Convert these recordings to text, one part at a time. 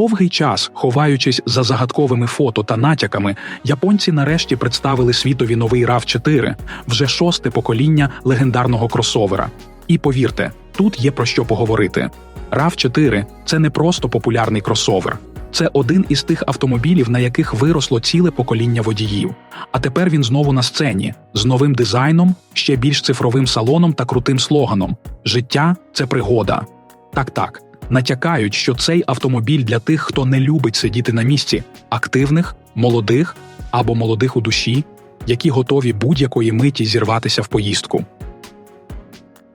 Довгий час, ховаючись за загадковими фото та натяками, японці нарешті представили світові новий rav 4 вже шосте покоління легендарного кросовера. І повірте, тут є про що поговорити. rav 4 це не просто популярний кросовер. Це один із тих автомобілів, на яких виросло ціле покоління водіїв. А тепер він знову на сцені з новим дизайном, ще більш цифровим салоном та крутим слоганом: Життя це пригода. Так, так. Натякають, що цей автомобіль для тих, хто не любить сидіти на місці, активних, молодих або молодих у душі, які готові будь-якої миті зірватися в поїздку.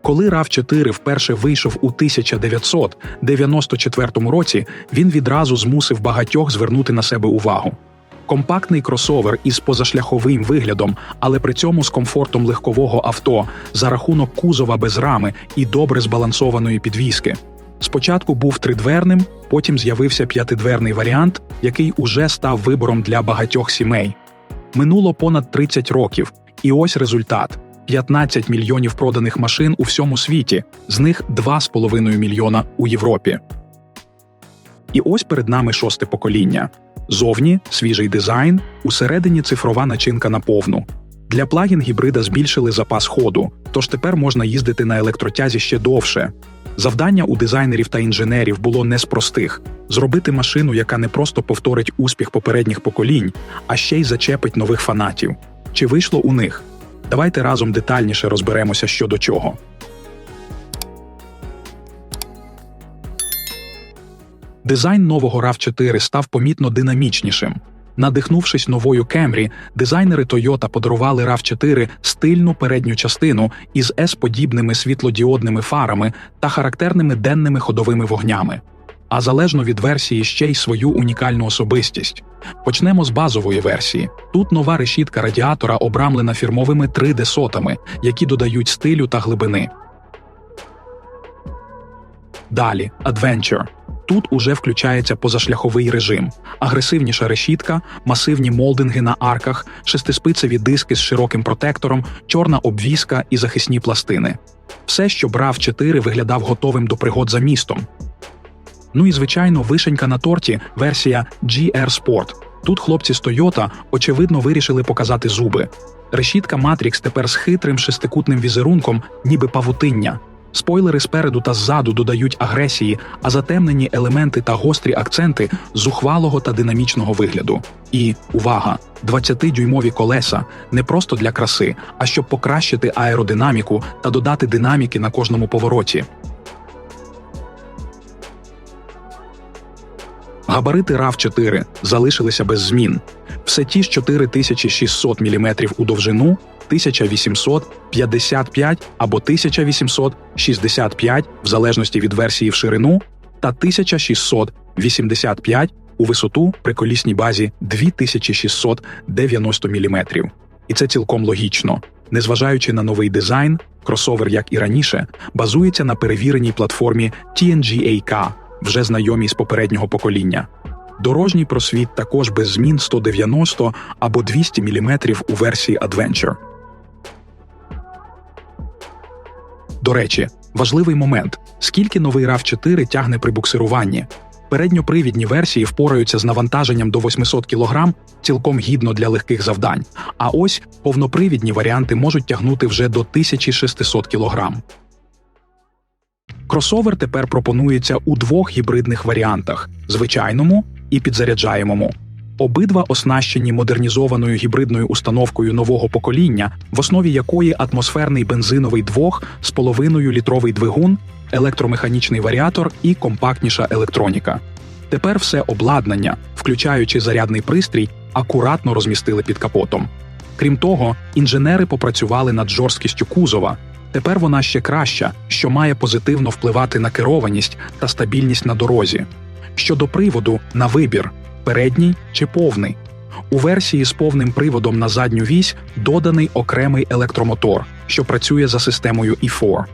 Коли rav 4 вперше вийшов у 1994 році, він відразу змусив багатьох звернути на себе увагу. Компактний кросовер із позашляховим виглядом, але при цьому з комфортом легкового авто за рахунок кузова без рами і добре збалансованої підвіски. Спочатку був тридверним, потім з'явився п'ятидверний варіант, який уже став вибором для багатьох сімей. Минуло понад 30 років, і ось результат: 15 мільйонів проданих машин у всьому світі, з них 2,5 мільйона у Європі. І ось перед нами шосте покоління. Зовні свіжий дизайн, усередині цифрова начинка на повну. Для плагін гібрида збільшили запас ходу, тож тепер можна їздити на електротязі ще довше. Завдання у дизайнерів та інженерів було не з простих зробити машину, яка не просто повторить успіх попередніх поколінь, а ще й зачепить нових фанатів. Чи вийшло у них? Давайте разом детальніше розберемося щодо чого. Дизайн нового rav 4 став помітно динамічнішим. Надихнувшись новою Camry, дизайнери Toyota подарували rav 4 стильну передню частину із S-подібними світлодіодними фарами та характерними денними ходовими вогнями. А залежно від версії ще й свою унікальну особистість. Почнемо з базової версії. Тут нова решітка радіатора обрамлена фірмовими 3D-сотами, які додають стилю та глибини. Далі Adventure. Тут уже включається позашляховий режим, агресивніша решітка, масивні молдинги на арках, шестиспицеві диски з широким протектором, чорна обвіска і захисні пластини. Все, що брав 4 виглядав готовим до пригод за містом. Ну і звичайно, вишенька на торті версія GR Sport. Тут хлопці з Toyota, очевидно вирішили показати зуби. Решітка Matrix тепер з хитрим шестикутним візерунком, ніби павутиння. Спойлери спереду та ззаду додають агресії, а затемнені елементи та гострі акценти зухвалого та динамічного вигляду. І увага! 20-дюймові колеса не просто для краси, а щоб покращити аеродинаміку та додати динаміки на кожному повороті. Габарити rav 4 залишилися без змін. Все ті ж 4600 мм у довжину, 1855 або 1865 в залежності від версії в ширину, та 1685 у висоту при колісній базі 2690 мм. І це цілком логічно. Незважаючи на новий дизайн, кросовер, як і раніше, базується на перевіреній платформі TNGA-K, вже знайомій з попереднього покоління. Дорожній просвіт також без змін 190 або 200 мм у версії Adventure. До речі, важливий момент: скільки новий rav 4 тягне при буксируванні. Передньопривідні версії впораються з навантаженням до 800 кг цілком гідно для легких завдань. А ось повнопривідні варіанти можуть тягнути вже до 1600 кг. Кросовер тепер пропонується у двох гібридних варіантах: звичайному і підзаряджаємому. Обидва оснащені модернізованою гібридною установкою нового покоління, в основі якої атмосферний бензиновий 2,5 літровий двигун, електромеханічний варіатор і компактніша електроніка. Тепер все обладнання, включаючи зарядний пристрій, акуратно розмістили під капотом. Крім того, інженери попрацювали над жорсткістю кузова. Тепер вона ще краща, що має позитивно впливати на керованість та стабільність на дорозі. Щодо приводу, на вибір передній чи повний. У версії з повним приводом на задню вісь доданий окремий електромотор, що працює за системою E4.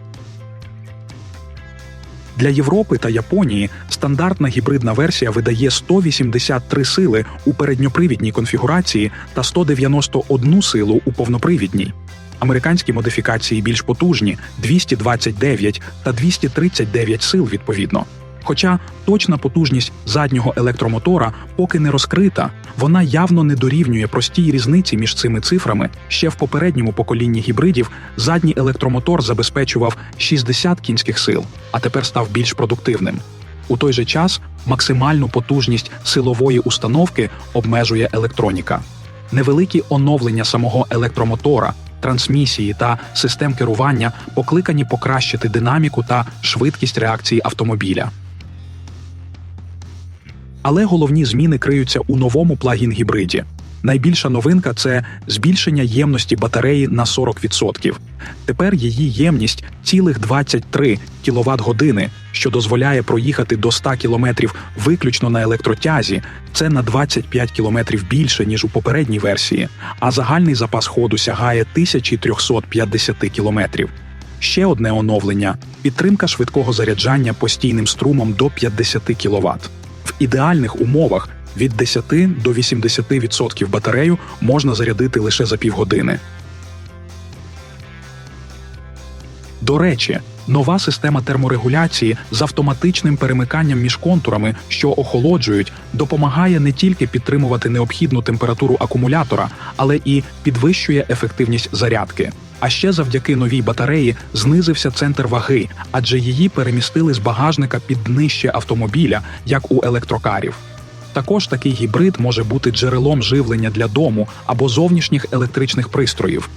Для Європи та Японії стандартна гібридна версія видає 183 сили у передньопривідній конфігурації та 191 силу у повнопривідній. Американські модифікації більш потужні 229 та 239 сил відповідно. Хоча точна потужність заднього електромотора поки не розкрита, вона явно не дорівнює простій різниці між цими цифрами. Ще в попередньому поколінні гібридів задній електромотор забезпечував 60 кінських сил, а тепер став більш продуктивним. У той же час максимальну потужність силової установки обмежує електроніка. Невеликі оновлення самого електромотора, трансмісії та систем керування покликані покращити динаміку та швидкість реакції автомобіля. Але головні зміни криються у новому плагін-гібриді. Найбільша новинка це збільшення ємності батареї на 40%. Тепер її ємність цілих 23 квт години, що дозволяє проїхати до 100 км виключно на електротязі. Це на 25 км більше ніж у попередній версії, а загальний запас ходу сягає 1350 км. Ще одне оновлення підтримка швидкого заряджання постійним струмом до 50 кВт. В ідеальних умовах від 10 до 80% батарею можна зарядити лише за півгодини. До речі, нова система терморегуляції з автоматичним перемиканням між контурами, що охолоджують, допомагає не тільки підтримувати необхідну температуру акумулятора, але і підвищує ефективність зарядки. А ще завдяки новій батареї знизився центр ваги, адже її перемістили з багажника під днище автомобіля, як у електрокарів. Також такий гібрид може бути джерелом живлення для дому або зовнішніх електричних пристроїв.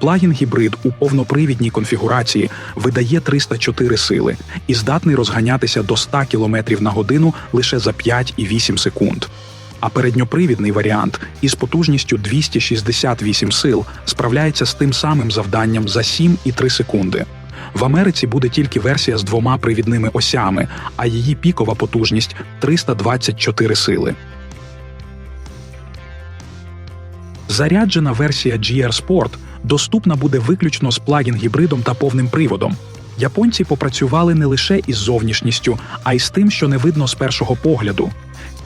Плагін-гібрид у повнопривідній конфігурації видає 304 сили і здатний розганятися до 100 км на годину лише за 5,8 секунд. А передньопривідний варіант із потужністю 268 сил справляється з тим самим завданням за 7,3 секунди. В Америці буде тільки версія з двома привідними осями, а її пікова потужність 324 сили. Заряджена версія GR Sport доступна буде виключно з плагін-гібридом та повним приводом. Японці попрацювали не лише із зовнішністю, а й з тим, що не видно з першого погляду.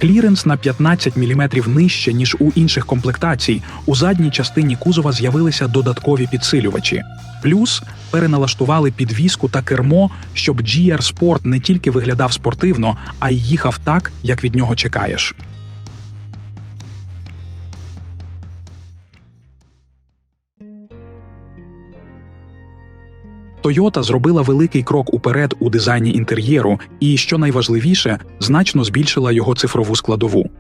Кліренс на 15 мм нижче, ніж у інших комплектацій. У задній частині кузова з'явилися додаткові підсилювачі. Плюс переналаштували підвіску та кермо, щоб GR Sport не тільки виглядав спортивно, а й їхав так, як від нього чекаєш. Toyota зробила великий крок уперед у дизайні інтер'єру і, що найважливіше, значно збільшила його цифрову складову.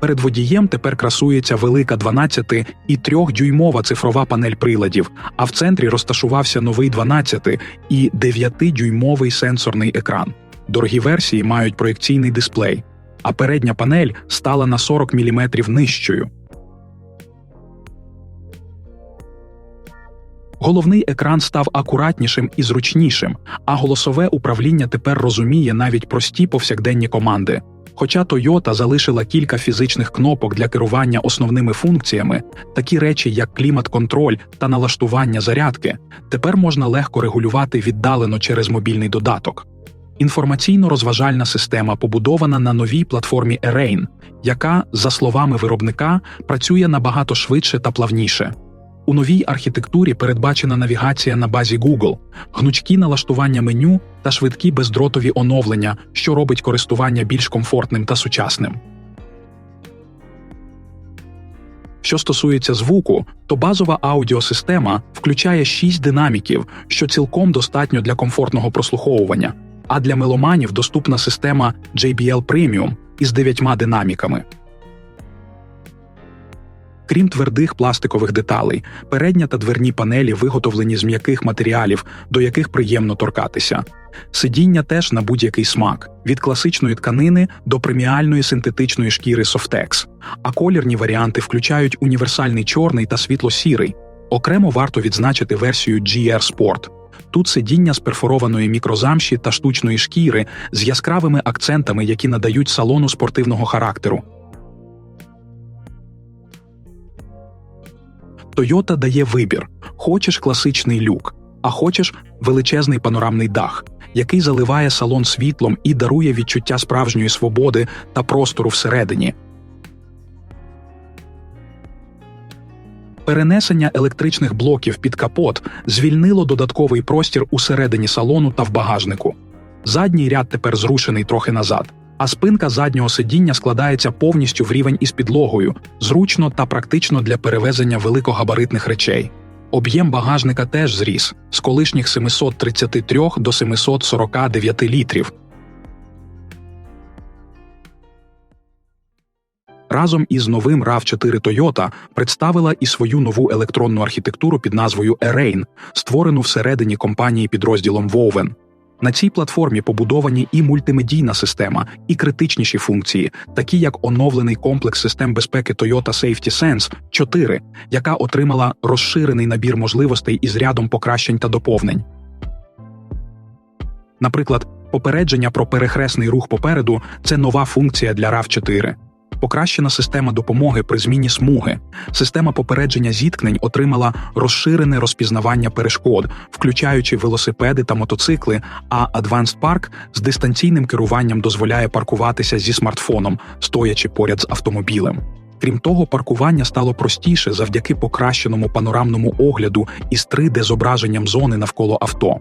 Перед водієм тепер красується велика 12 і 3-дюймова цифрова панель приладів, а в центрі розташувався новий 12 і 9-дюймовий сенсорний екран. Дорогі версії мають проєкційний дисплей, а передня панель стала на 40 мм нижчою. Головний екран став акуратнішим і зручнішим, а голосове управління тепер розуміє навіть прості повсякденні команди. Хоча Toyota залишила кілька фізичних кнопок для керування основними функціями, такі речі, як клімат-контроль та налаштування зарядки, тепер можна легко регулювати віддалено через мобільний додаток. Інформаційно-розважальна система побудована на новій платформі Erain, яка, за словами виробника, працює набагато швидше та плавніше. У новій архітектурі передбачена навігація на базі Google, гнучкі налаштування меню та швидкі бездротові оновлення, що робить користування більш комфортним та сучасним. Що стосується звуку, то базова аудіосистема включає 6 динаміків, що цілком достатньо для комфортного прослуховування, а для меломанів доступна система JBL Premium із 9 динаміками. Крім твердих пластикових деталей, передня та дверні панелі виготовлені з м'яких матеріалів, до яких приємно торкатися. Сидіння теж на будь-який смак від класичної тканини до преміальної синтетичної шкіри Softex. А колірні варіанти включають універсальний чорний та світло-сірий. Окремо варто відзначити версію GR Sport. Тут сидіння з перфорованої мікрозамші та штучної шкіри з яскравими акцентами, які надають салону спортивного характеру. Toyota дає вибір: хочеш класичний люк, а хочеш величезний панорамний дах, який заливає салон світлом і дарує відчуття справжньої свободи та простору всередині. Перенесення електричних блоків під капот звільнило додатковий простір усередині салону та в багажнику. Задній ряд тепер зрушений трохи назад, а спинка заднього сидіння складається повністю в рівень із підлогою, зручно та практично для перевезення великогабаритних речей. Об'єм багажника теж зріс з колишніх 733 до 749 літрів. Разом із новим RAV4 Toyota представила і свою нову електронну архітектуру під назвою Erain, створену всередині компанії підрозділом Woven. На цій платформі побудовані і мультимедійна система, і критичніші функції, такі як оновлений комплекс систем безпеки Toyota Safety Sense 4, яка отримала розширений набір можливостей із рядом покращень та доповнень. Наприклад, попередження про перехресний рух попереду це нова функція для RAV4. Покращена система допомоги при зміні смуги. Система попередження зіткнень отримала розширене розпізнавання перешкод, включаючи велосипеди та мотоцикли. А Advanced Park з дистанційним керуванням дозволяє паркуватися зі смартфоном, стоячи поряд з автомобілем. Крім того, паркування стало простіше завдяки покращеному панорамному огляду із 3D зображенням зони навколо авто.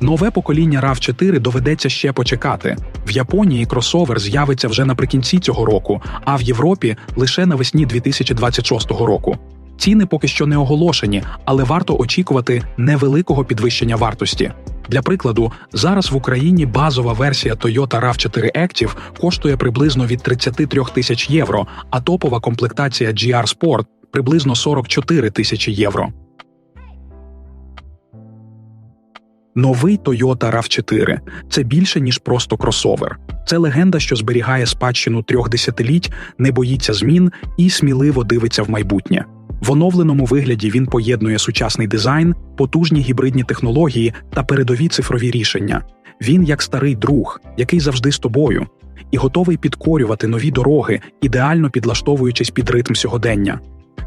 Нове покоління RAV4 доведеться ще почекати. В Японії кросовер з'явиться вже наприкінці цього року, а в Європі лише навесні 2026 року. Ціни поки що не оголошені, але варто очікувати невеликого підвищення вартості. Для прикладу, зараз в Україні базова версія Toyota RAV4 Active коштує приблизно від 33 тисяч євро, а топова комплектація GR Sport – приблизно 44 тисячі євро. Новий Toyota RAV4 – це більше ніж просто кросовер. Це легенда, що зберігає спадщину трьох десятиліть, не боїться змін і сміливо дивиться в майбутнє. В оновленому вигляді він поєднує сучасний дизайн, потужні гібридні технології та передові цифрові рішення. Він як старий друг, який завжди з тобою, і готовий підкорювати нові дороги, ідеально підлаштовуючись під ритм сьогодення.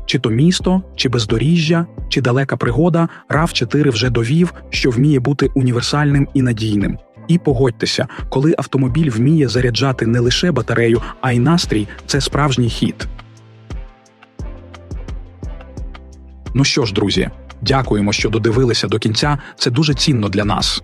Чи то місто, чи бездоріжжя, чи далека пригода, rav 4 вже довів, що вміє бути універсальним і надійним. І погодьтеся, коли автомобіль вміє заряджати не лише батарею, а й настрій це справжній хід. Ну що ж, друзі, дякуємо, що додивилися до кінця. Це дуже цінно для нас.